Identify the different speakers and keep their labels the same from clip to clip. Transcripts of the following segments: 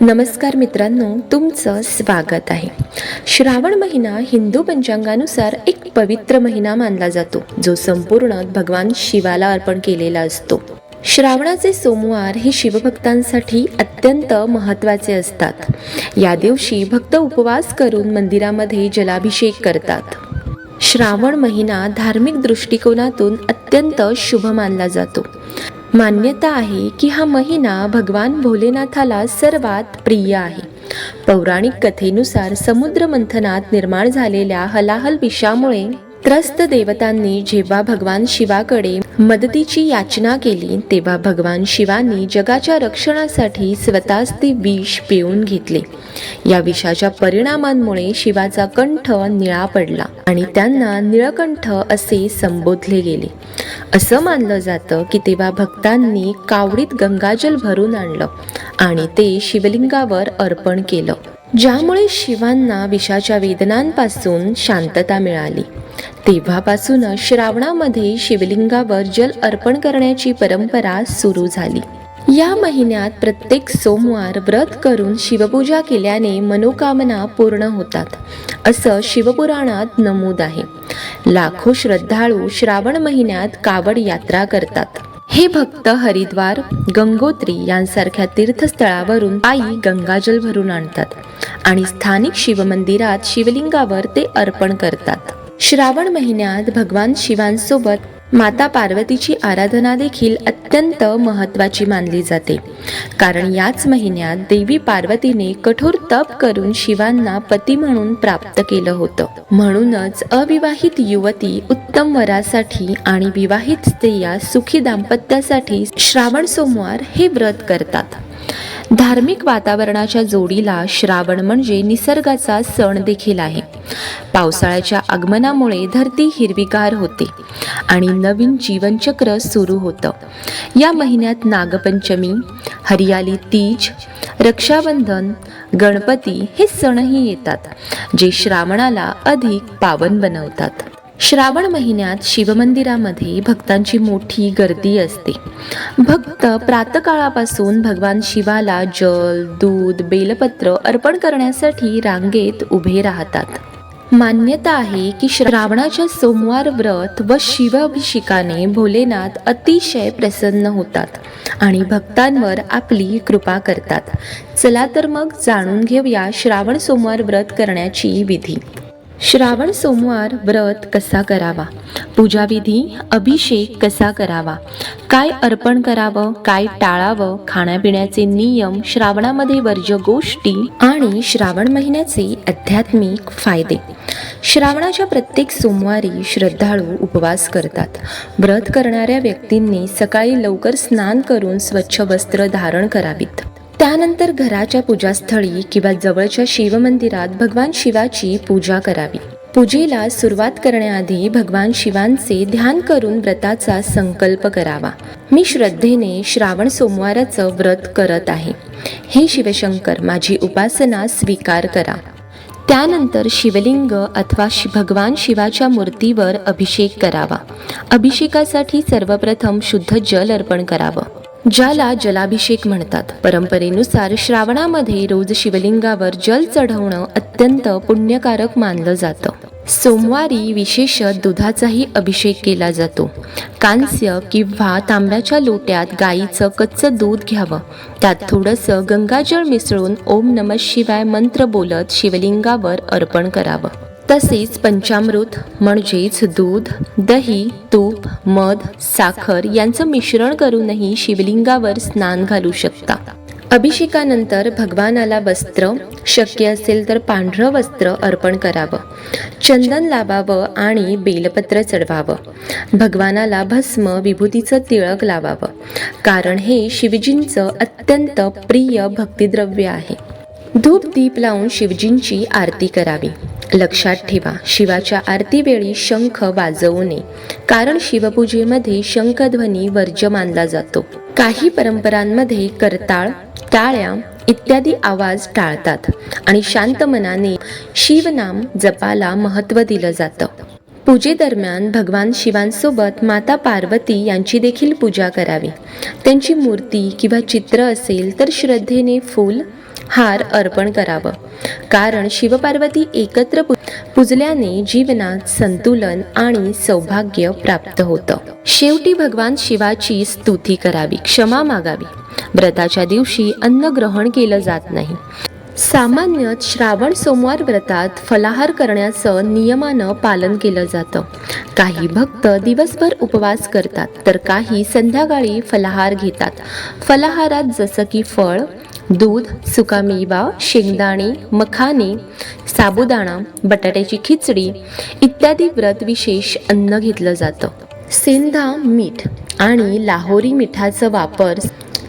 Speaker 1: नमस्कार मित्रांनो तुमचं स्वागत आहे. श्रावण महिना हिंदू पंचांगानुसार एक पवित्र महिना मानला जातो जो संपूर्ण भगवान शिवाला अर्पण केलेला असतो. श्रावणाचे सोमवार हे शिवभक्तांसाठी अत्यंत महत्त्वाचे असतात. या दिवशी भक्त उपवास करून मंदिरामध्ये जलाभिषेक करतात. श्रावण महिना धार्मिक दृष्टिकोनातून अत्यंत शुभ मानला जातो. मान्यता आहे की हा महिना भगवान भोलेनाथाला सर्वात प्रिय आहे. पौराणिक कथेनुसार समुद्र मंथनात निर्माण झालेल्या हलाहल विषामुळे त्रस्त देवतांनी जेव्हा भगवान शिवाकडे मदतीची याचना केली तेव्हा भगवान शिवानी जगाच्या रक्षणासाठी स्वतःच ते विष पिऊन घेतले. या विषाच्या परिणामांमुळे शिवाचा कंठ निळा पडला आणि त्यांना निळकंठ असे संबोधले गेले. असं मानलं जातं की तेव्हा भक्तांनी कावडीत गंगाजल भरून आणलं आणि ते शिवलिंगावर अर्पण केलं. ज्यामुळे शिवांना विषाच्या वेदनांपासून शांतता मिळाली. तेव्हापासूनच श्रावणामध्ये शिवलिंगावर जल अर्पण करण्याची परंपरा सुरू झाली. या महिन्यात प्रत्येक सोमवार व्रत करून शिवपूजा केल्याने मनोकामना पूर्ण होतात. असं शिवपुराणात नमूद आहे. लाखो श्रद्धाळू श्रावण महिन्यात कावड यात्रा करतात. हे भक्त हरिद्वार गंगोत्री यांसारख्या तीर्थस्थळावरून पायी गंगाजल भरून आणतात. आणि स्थानिक शिवमंदिरात शिवलिंगावर ते अर्पण करतात. श्रावण महिन्यात भगवान शिवांसोबत माता पार्वतीची आराधना देखील अत्यंत महत्त्वाची मानली जाते. कारण याच महिन्यात देवी पार्वतीने कठोर तप करून शिवांना पती म्हणून प्राप्त केलं होतं. म्हणूनच अविवाहित युवती उत्तम वरासाठी आणि विवाहित स्त्रिया सुखी दाम्पत्यासाठी श्रावण सोमवार हे व्रत करतात. धार्मिक वातावरणाच्या जोडीला श्रावण म्हणजे निसर्गाचा सण देखील आहे. पावसाळ्याच्या आगमनामुळे धरती हिरवीगार होते आणि नवीन जीवनचक्र सुरू होतं. या महिन्यात नागपंचमी हरियाली तीज रक्षाबंधन गणपती हे सणही येतात जे श्रावणाला अधिक पावन बनवतात. श्रावण महिन्यात शिवमंदिरामध्ये भक्तांची मोठी गर्दी असते. भक्त प्रातकाळापासून भगवान शिवाला जल दूध बेलपत्र अर्पण करण्यासाठी रांगेत उभे राहतात. मान्यता आहे की श्रावणाच्या सोमवार व्रत व शिवाभिषेकाने भोलेनाथ अतिशय प्रसन्न होतात आणि भक्तांवर आपली कृपा करतात. चला तर मग जाणून घेऊया श्रावण सोमवार व्रत करण्याची विधी. श्रावण सोमवार व्रत कसा करावा? पूजाविधी अभिषेक कसा करावा? काय अर्पण करावं? काय टाळावं? खाण्यापिण्याचे नियम श्रावणामध्ये वर्ज्य गोष्टी आणि श्रावण महिन्याचे आध्यात्मिक फायदे. श्रावणाच्या प्रत्येक सोमवारी श्रद्धाळू उपवास करतात. व्रत करणाऱ्या व्यक्तींनी सकाळी लवकर स्नान करून स्वच्छ वस्त्र धारण करावीत. त्यानंतर घराच्या पूजास्थळी किंवा जवळच्या शिवमंदिरात भगवान शिवाची पूजा करावी. पूजेला सुरुवात करण्याआधी भगवान शिवांचे ध्यान करून व्रताचा संकल्प करावा. मी श्रद्धेने श्रावण सोमवाराचं व्रत करत आहे. हे शिवशंकर माझी उपासना स्वीकार करा. त्यानंतर शिवलिंग अथवा शि भगवान शिवाच्या मूर्तीवर अभिषेक करावा. अभिषेकासाठी सर्वप्रथम शुद्ध जल अर्पण करावं. ज्याला जलाभिषेक म्हणतात. परंपरेनुसार श्रावणामध्ये रोज शिवलिंगावर जल चढवणं अत्यंत पुण्यकारक मानलं जातं. सोमवारी विशेष दुधाचाही अभिषेक केला जातो. कांस्य किंवा तांब्याच्या लोट्यात गाईचं कच्चं दूध घ्यावं. त्यात थोडंसं गंगाजळ मिसळून ओम नम शिवाय मंत्र बोलत शिवलिंगावर अर्पण करावं. तसेच पंचामृत म्हणजेच दूध दही तूप मध साखर यांचं मिश्रण करूनही शिवलिंगावर स्नान घालू शकता. अभिषेकानंतर भगवानाला वस्त्र शक्य असेल तर पांढरं वस्त्र अर्पण करावं. चंदन लावावं आणि बेलपत्र चढवावं. भगवानाला भस्म विभूतीचं तिळक लावावं. कारण हे शिवजींचं अत्यंत प्रिय भक्तिद्रव्य आहे. धूप दीप लावून शिवजींची आरती करावी. लक्षात ठेवा शिवाच्या आरतीवेळी शंख वाजवू नये. कारण शिवपूजेमध्ये शंखध्वनी वर्ज्य मानला जातो. काही परंपरांमध्ये करताळ टाळ्या इत्यादी आवाज टाळतात आणि शांत मनाने शिवनाम जपाला महत्त्व दिलं जातं. पूजेदरम्यान भगवान शिवांसोबत माता पार्वती यांची देखील पूजा करावी. त्यांची मूर्ती किंवा चित्र असेल तर श्रद्धेने फूल हार अर्पण करावं. कारण शिवपार्वती एकत्र पुजल्याने पूजल्याने जीवनात संतुलन आणि सौभाग्य प्राप्त होतं. शेवटी भगवान शिवाची स्तुती करावी क्षमा मागावी. व्रताच्या दिवशी अन्न ग्रहण केलं जात नाही. सामान्यतः श्रावण सोमवार व्रतात फलाहार करण्याचं नियमानं पालन केलं जातं. काही भक्त दिवसभर उपवास करतात तर काही संध्याकाळी फलाहार घेतात. फलाहारात जसं की फळ दूध सुकामेवा शेंगदाणे मखाने साबुदाणा बटाट्याची खिचडी इत्यादी व्रत विशेष अन्न घेतलं जातं. सेंधा मीठ आणि लाहोरी मिठाचा वापर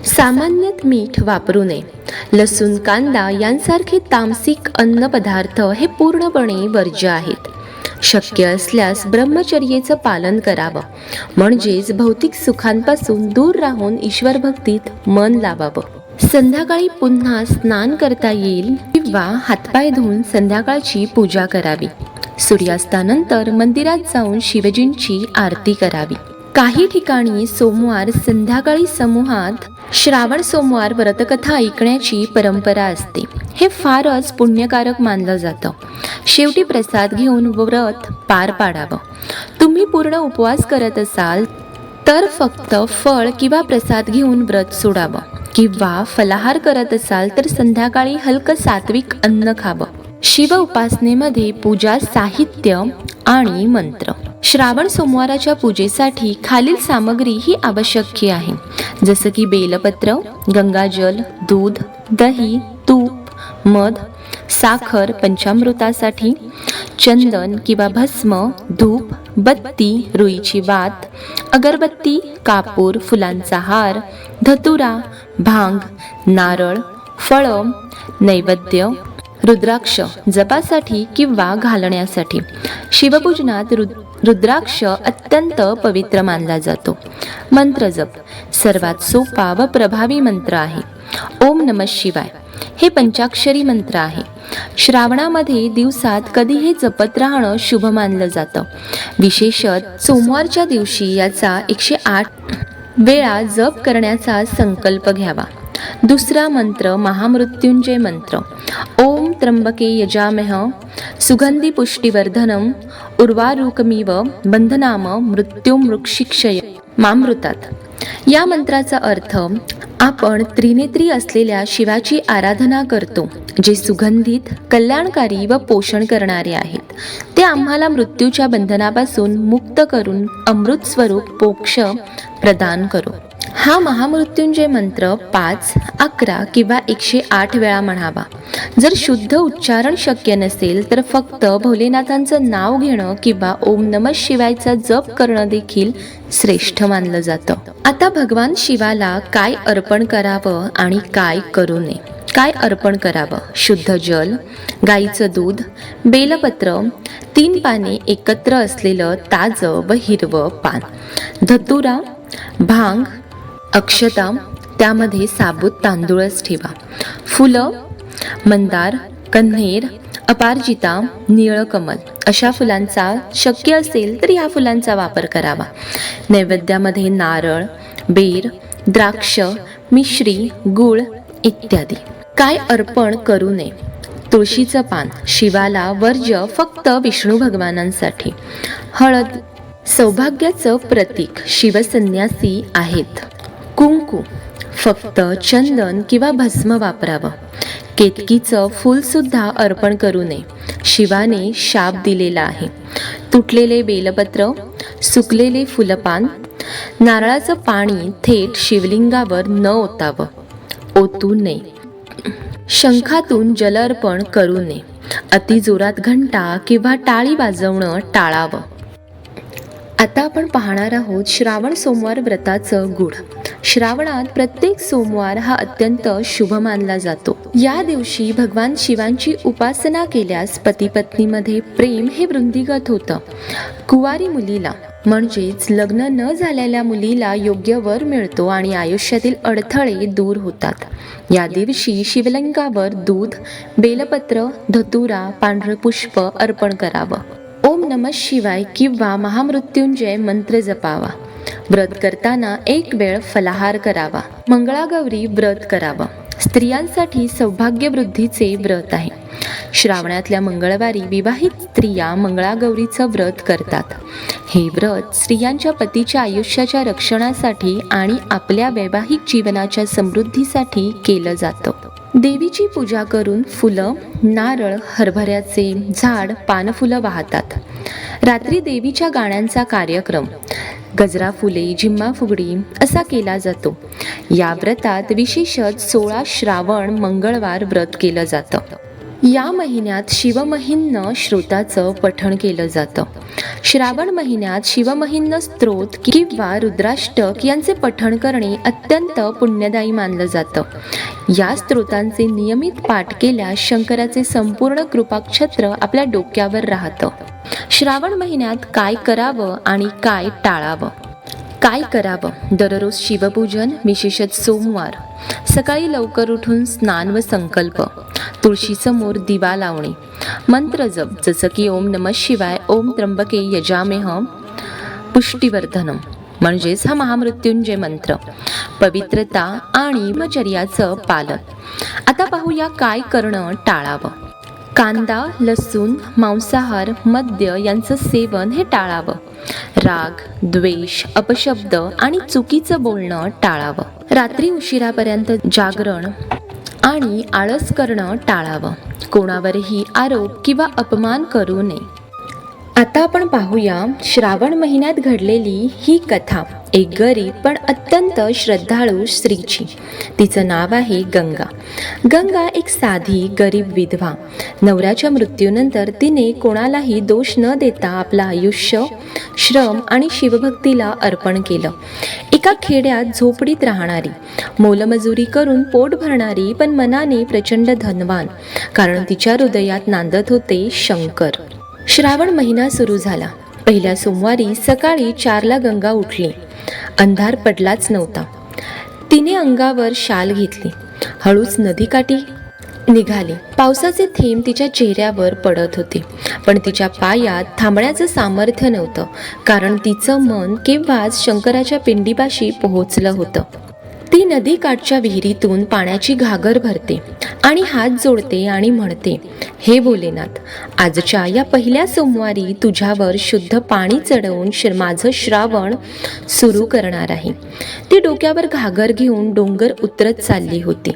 Speaker 1: सामान्यतः मीठ वापरू नये. लसूण कांदा यांसारखे तामसिक अन्नपदार्थ हे पूर्णपणे वर्ज्य आहेत. शक्य असल्यास ब्रह्मचर्येचं पालन करावं. म्हणजेच भौतिक सुखांपासून दूर राहून ईश्वर भक्तीत मन लावावं. संध्याकाळी पुन्हा स्नान करता येईल किंवा हातपाय धुवून संध्याकाळची पूजा करावी. सूर्यास्तानंतर मंदिरात जाऊन शिवजींची आरती करावी. काही ठिकाणी सोमवार संध्याकाळी समूहात श्रावण सोमवार व्रतकथा ऐकण्याची परंपरा असते. हे फारच पुण्यकारक मानलं जातं. शेवटी प्रसाद घेऊन व्रत पार पाडावं. तुम्ही पूर्ण उपवास करत असाल तर फक्त फळ किंवा प्रसाद घेऊन व्रत सोडावं. किंवा फलाहार करत असाल तर संध्याकाळी हलकं सात्विक अन्न खावं. शिव उपासनेमध्ये पूजा साहित्य आणि मंत्र. श्रावण सोमवाराच्या पूजेसाठी खालील सामग्री ही आवश्यक आहे. जसं की बेलपत्र गंगाजल दूध दही तूप मध साखर पंचामृतासाठी चंदन किंवा भस्म धूप बत्ती रुईची वात अगरबत्ती कापूर फुलांचा हार धतुरा भांग नारळ फळं नैवेद्य रुद्राक्ष जपासाठी किंवा घालण्यासाठी. शिवपूजनात रुद रुद्राक्ष अत्यंत पवित्र मानला जातो. मंत्र जप सर्वात सोपा व प्रभावी मंत्र आहे. ओम नम शिवाय हे पंचाक्षरी मंत्र आहे. श्रावणामध्ये दिवसात कधी हे जपत राहणं शुभ मानलं जातं. विशेषत सोमवारच्या दिवशी याचा एकशे आठ वेळा जप करण्याचा संकल्प घ्यावा. दुसरा मंत्र महामृत्युंजय मंत्र. ओम त्र्यंबके यजामह सुगंधी पुष्टीवर्धनम उर्वारुकमिव बंधनाम मृत्यू मृक्षिक्षय मामृतात. या मंत्राचा अर्थ आपण त्रिनेत्री असलेल्या शिवाची आराधना करतो जे सुगंधित कल्याणकारी व पोषण करणारे आहेत. ते आम्हाला मृत्यूच्या बंधनापासून मुक्त करून अमृत स्वरूप मोक्ष प्रदान करू. हा महामृत्युंजय मंत्र पाच अकरा किंवा एकशे आठ वेळा म्हणावा. जर शुद्ध उच्चारण शक्य नसेल तर फक्त भोलेनाथांचं नाव घेणं किंवा ओम नम शिवायचा जप करणं देखील श्रेष्ठ मानलं जातं. आता भगवान शिवाला काय अर्पण करावं आणि काय करू नये? काय अर्पण करावं? शुद्ध जल गाईचं दूध बेलपत्र तीन पाने एकत्र असलेलं ताजं व हिरवं पान. धतुरा भांग अक्षता त्यामध्ये साबूत तांदूळच ठेवा. फुलं मंदार कन्हेर अपारजिता निळकमल अशा फुलांचा शक्य असेल तर या फुलांचा वापर करावा. नैवेद्यामध्ये नारळ बेर द्राक्ष मिश्री गुळ इत्यादी. काय अर्पण करू नये. तुळशीचं पान शिवाला वर्ज्य फक्त विष्णू भगवानांसाठी. हळद सौभाग्याचं प्रतीक शिवसन्यासी आहेत. कुंकू फक्त चंदन किंवा भस्म वापरावं. केतकीचं फूलसुद्धा अर्पण करू नये. शिवाने शाप दिलेला आहे. तुटलेले बेलपत्र सुकलेले फुलपान नारळाचं पाणी थेट शिवलिंगावर न ओतावं. ओतू नये. शंखातून जल अर्पण करू नये. अतिजोरात घंटा किंवा टाळी वाजवणं टाळावं. आता आपण पाहणार आहोत श्रावण सोमवार व्रताचं गुढ. श्रावणात प्रत्येक सोमवार हा अत्यंत शुभ मानला जातो. या दिवशी भगवान शिवांची उपासना केल्यास पती पत्नीमध्ये प्रेम हे वृंदीगत होतं. कुवारी मुलीला म्हणजेच लग्न न झालेल्या मुलीला योग्य वर मिळतो आणि आयुष्यातील अडथळे दूर होतात. या दिवशी शिवलिंगावर दूध बेलपत्र धतुरा पांढरं पुष्प अर्पण करावं. ओम नम शिवाय किंवा महामृत्युंजय मंत्र जपावा. व्रत करताना एक वेळ फलाहार करावा. मंगळागौरी व्रत करावं. स्त्रियांसाठी सौभाग्यवृद्धीचे व्रत आहे. श्रावणातल्या मंगळवारी विवाहित स्त्रिया मंगळागौरीचं व्रत करतात. हे व्रत स्त्रियांच्या पतीच्या आयुष्याच्या रक्षणासाठी आणि आपल्या वैवाहिक जीवनाच्या समृद्धीसाठी केलं जातं. देवीची पूजा करून फुलं नारळ हरभऱ्याचे झाड पानफुलं वाहतात. रात्री देवीच्या गाण्यांचा कार्यक्रम गजरा फुले जिम्मा फुगडी असा केला जातो. या व्रतात विशेषत सोळा श्रावण मंगळवार व्रत केलं जातं. या महिन्यात शिवमहिन्न श्रोताचं पठण केलं जातं. श्रावण महिन्यात शिवमहिन्न स्त्रोत किंवा रुद्राष्टक यांचे पठण करणे अत्यंत पुण्यदायी मानलं जातं. या स्त्रोतांचे नियमित पाठ केल्यास शंकराचे संपूर्ण कृपाक्षत्र आपल्या डोक्यावर राहतं. श्रावण महिन्यात काय करावं आणि काय टाळावं? काय करावं? दररोज शिवपूजन विशेषत सोमवार. सकाळी लवकर उठून स्नान व संकल्प. तुळशीसमोर दिवा लावणे. मंत्र जप जसं की ओम नम शिवाय ओम त्र्यंबके यजामेह. पुष्टीवर्धनम. म्हणजेच हा महामृत्युंजय मंत्र. पवित्रता आणि ब्रह्मचर्याचं पालन. आता पाहूया काय करणं टाळावं. कांदा लसूण मांसाहार मद्य यांचं सेवन हे टाळावं. राग द्वेष अपशब्द आणि चुकीचं बोलणं टाळावं. रात्री उशिरापर्यंत जागरण आणि आळस करणं टाळावं. कोणावरही आरोप किंवा अपमान करू नये. आता आपण पाहूया श्रावण महिन्यात घडलेली ही कथा. एक गरीब पण अत्यंत श्रद्धाळू स्त्रीची. तिचं नाव आहे गंगा. गंगा एक साधी गरीब विधवा. नवऱ्याच्या मृत्यूनंतर तिने कोणालाही दोष न देता आपलं आयुष्य श्रम आणि शिवभक्तीला अर्पण केलं. एका खेड्यात झोपडीत राहणारी. मोलमजुरी करून पोट भरणारी पण मनाने प्रचंड धनवान. कारण तिच्या हृदयात नांदत होते शंकर. श्रावण महिना सुरू झाला. पहिल्या सोमवारी सकाळी चारला गंगा उठली. अंधार पडलाच नव्हता. तिने अंगावर शाल घेतली. हळूच नदीकाठी निघाली. पावसाचे थेंब तिच्या चेहऱ्यावर पडत होते. पण तिच्या पायात थांबण्याचं सामर्थ्य नव्हतं. कारण तिचं मन केव्हाच शंकराच्या पिंडीपाशी पोहोचलं होतं. ती नदीकाठच्या विहिरीतून पाण्याची घागर भरते आणि हात जोडते आणि म्हणते हे भोलेनाथ आजच्या या पहिल्या सोमवारी तुझ्यावर शुद्ध पाणी चढवून माझं श्रावण सुरू करणार आहे. ती डोक्यावर घागर घेऊन डोंगर उतरत चालली होती.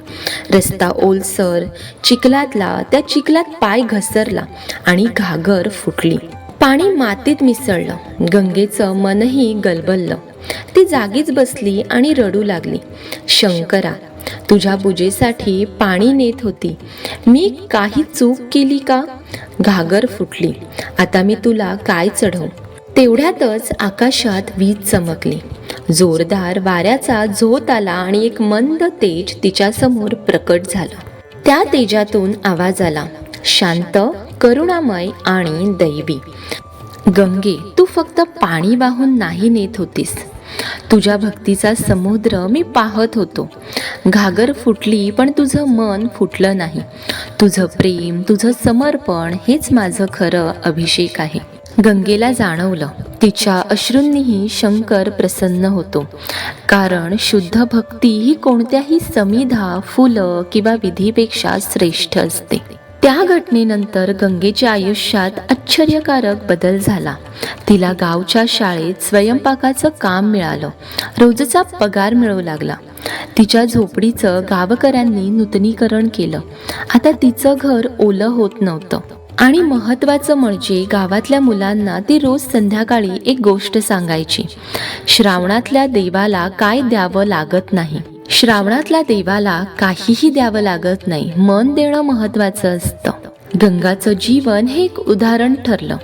Speaker 1: रस्ता ओलसर चिखलातला त्या चिखलात पाय घसरला आणि घागर फुटली. पाणी मातीत मिसळलं. गंगेचं मनही गलबललं. ती जागीच बसली आणि रडू लागली. शंकरा तुझ्या पूजेसाठी पाणी नेत होती. मी काही चूक केली का? घागर फुटली. आता मी तुला काय चढवू? तेवढ्यातच आकाशात वीज चमकली. जोरदार वाऱ्याचा झोत आला आणि एक मंद तेज तिच्यासमोर प्रकट झालं. त्या तेजातून आवाज आला. शांत करुणामय आणि दैवी. गंगे तू फक्त पाणी वाहून नाही नेत होतीस. तुझ्या भक्तीचा समुद्र मी पाहत होतो. घागर फुटली पण तुझं मन फुटलं नाही. तुझं प्रेम तुझं समर्पण हेच माझं खरं अभिषेक आहे. गंगेला जाणवलं तिच्या अश्रूंनीही शंकर प्रसन्न होतो. कारण शुद्ध भक्ती ही कोणत्याही समिधा फुलं किंवा विधीपेक्षा श्रेष्ठ असते. त्या घटनेनंतर गंगेच्या आयुष्यात आश्चर्यकारक बदल झाला. तिला गावच्या शाळेत स्वयंपाकाचं काम मिळालं. रोजचा पगार मिळू लागला. तिच्या झोपडीचं गावकऱ्यांनी नूतनीकरण केलं. आता तिचं घर ओलं होत नव्हतं. आणि महत्त्वाचं म्हणजे गावातल्या मुलांना ती रोज संध्याकाळी एक गोष्ट सांगायची. श्रावणातल्या देवाला काय द्यावं लागत नाही. श्रावणातल्या देवाला काहीही द्यावं लागत नाही मन देणं महत्वाचं असतं. गंगाचं जीवन हे एक उदाहरण ठरलं.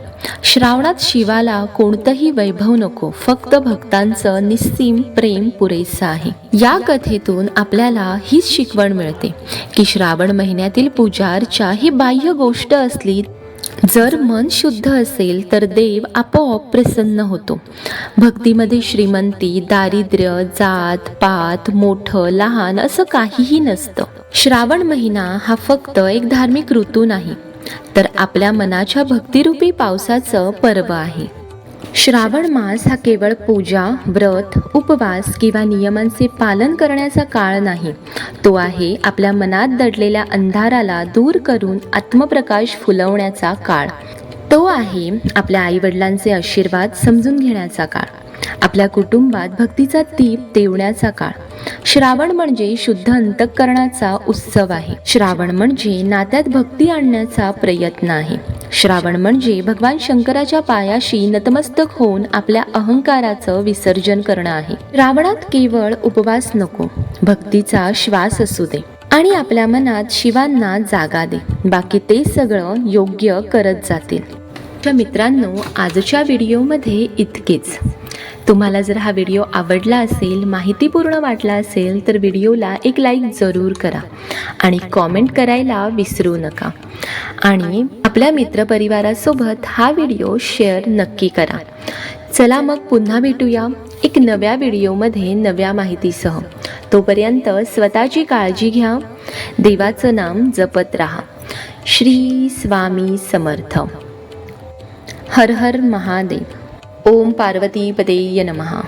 Speaker 1: श्रावणात शिवाला कोणतंही वैभव नको फक्त भक्तांचं निस्सीम प्रेम पुरेसं आहे. या कथेतून आपल्याला हीच शिकवण मिळते की श्रावण महिन्यातील पूजा अर्चा ही बाह्य गोष्ट असली जर मन शुद्ध असेल तर देव आपोआप प्रसन्न होतो. भक्तीमध्ये श्रीमंती दारिद्र्य जात पात मोठं लहान असं काहीही नसतं. श्रावण महिना हा फक्त एक धार्मिक ऋतू नाही तर आपल्या मनाच्या भक्तिरूपी पावसाचं पर्व आहे. श्रावण मास हा केवळ पूजा व्रत उपवास किंवा नियमांचे पालन करण्याचा काळ नाही. तो आहे आपल्या मनात दडलेल्या अंधाराला दूर करून आत्मप्रकाश फुलवण्याचा काळ. तो आहे आपल्या आईवडिलांचे आशीर्वाद समजून घेण्याचा काळ. आपल्या कुटुंबात भक्तीचा दीप देवण्याचा काळ. श्रावण म्हणजे शुद्ध अंतःकरणाचा उत्सव आहे. श्रावण म्हणजे नात्यात भक्ती आणण्याचा प्रयत्न आहे. श्रावण म्हणजे भगवान शंकराच्या पायाशी नतमस्तक होऊन आपल्या अहंकाराचं विसर्जन करणं आहे. श्रावणात केवळ उपवास नको भक्तीचा श्वास असू दे आणि आपल्या मनात शिवांना जागा दे. बाकी ते सगळं योग्य करत जातील. तुमच्या मित्रांनो आजच्या व्हिडिओमध्ये इतकेच. तुम्हाला जर हा व्हिडिओ आवडला असेल माहितीपूर्ण वाटला असेल तर व्हिडिओला एक लाईक जरूर करा आणि कॉमेंट करायला विसरू नका. आणि आपल्या मित्रपरिवारासोबत हा व्हिडिओ शेअर नक्की करा. चला मग पुन्हा भेटूया एक नव्या व्हिडिओमध्ये नव्या माहितीसह. तोपर्यंत स्वतःची काळजी घ्या. देवाचं नाम जपत राहा. श्री स्वामी समर्थ. हर हर महादेव. ओम पार्वती पदेय नमः.